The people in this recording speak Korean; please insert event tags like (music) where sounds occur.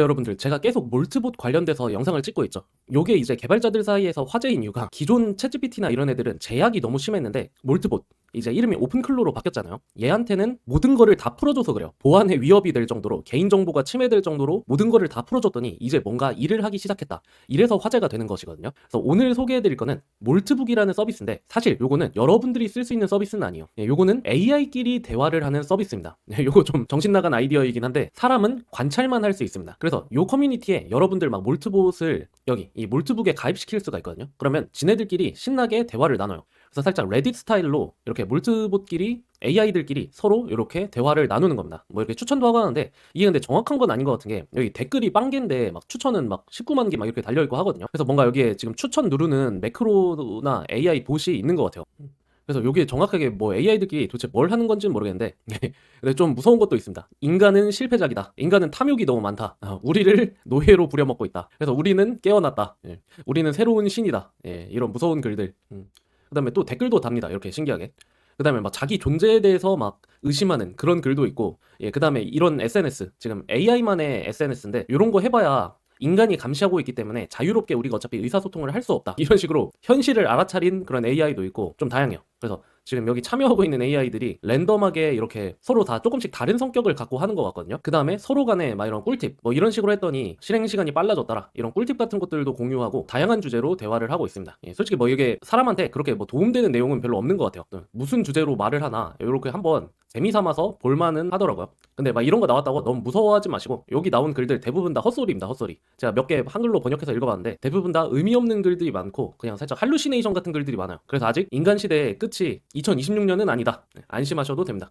여러분들 제가 계속 몰트봇 관련돼서 영상을 찍고 있죠. 요게 이제 개발자들 사이에서 화제인 이유가 기존 챗GPT나 이런 애들은 제약이 너무 심했는데 몰트봇 이제 이름이 오픈클로로 바뀌었잖아요. 얘한테는 모든 거를 다 풀어줘서 그래요. 보안에 위협이 될 정도로 개인정보가 침해될 정도로 모든 거를 다 풀어줬더니 이제 뭔가 일을 하기 시작했다. 이래서 화제가 되는 것이거든요. 그래서 오늘 소개해드릴 거는 몰트북이라는 서비스인데 사실 요거는 여러분들이 쓸 수 있는 서비스는 아니에요. 예, 요거는 AI끼리 대화를 하는 서비스입니다. (laughs) 예, 요거 좀 정신 나간 아이디어이긴 한데 사람은 관찰만 할 수 있습니다. 그래서 요 커뮤니티에 여러분들 막 몰트봇을 여기 이 몰트북에 가입시킬 수가 있거든요. 그러면 지네들끼리 신나게 대화를 나눠요. 그래서 살짝 레딧 스타일로 이렇게 몰트봇끼리 AI들끼리 서로 이렇게 대화를 나누는 겁니다. 뭐 이렇게 추천도 하고 하는데 이게 근데 정확한 건 아닌 것 같은 게 여기 댓글이 빵 개인데 막 추천은 막 19만 개 막 이렇게 달려 있고 하거든요. 그래서 뭔가 여기에 지금 추천 누르는 매크로나 AI 봇이 있는 것 같아요. 그래서 여기에 정확하게 뭐 AI들끼리 도대체 뭘 하는 건지는 모르겠는데 (laughs) 근데 좀 무서운 것도 있습니다. 인간은 실패작이다. 인간은 탐욕이 너무 많다. 아, 우리를 노예로 부려먹고 있다. 그래서 우리는 깨어났다. 예. 우리는 새로운 신이다. 예, 이런 무서운 글들. 음. 그다음에 또 댓글도 답니다. 이렇게 신기하게. 그다음에 막 자기 존재에 대해서 막 의심하는 그런 글도 있고, 예, 그다음에 이런 SNS 지금 AI만의 SNS인데 이런 거 해봐야 인간이 감시하고 있기 때문에 자유롭게 우리가 어차피 의사소통을 할 수 없다. 이런 식으로 현실을 알아차린 그런 AI도 있고 좀 다양해요. 그래서 지금 여기 참여하고 있는 AI들이 랜덤하게 이렇게 서로 다 조금씩 다른 성격을 갖고 하는 것 같거든요. 그 다음에 서로 간에 막 이런 꿀팁, 뭐 이런 식으로 했더니 실행 시간이 빨라졌더라. 이런 꿀팁 같은 것들도 공유하고 다양한 주제로 대화를 하고 있습니다. 예, 솔직히 뭐 이게 사람한테 그렇게 뭐 도움되는 내용은 별로 없는 것 같아요. 어, 무슨 주제로 말을 하나 이렇게 한번 재미 삼아서 볼만은 하더라고요. 근데 막 이런 거 나왔다고 너무 무서워하지 마시고 여기 나온 글들 대부분 다 헛소리입니다. 헛소리. 제가 몇 개 한글로 번역해서 읽어봤는데 대부분 다 의미 없는 글들이 많고 그냥 살짝 할루시네이션 같은 글들이 많아요. 그래서 아직 인간 시대의 끝이 2026년은 아니다. 네, 안심하셔도 됩니다.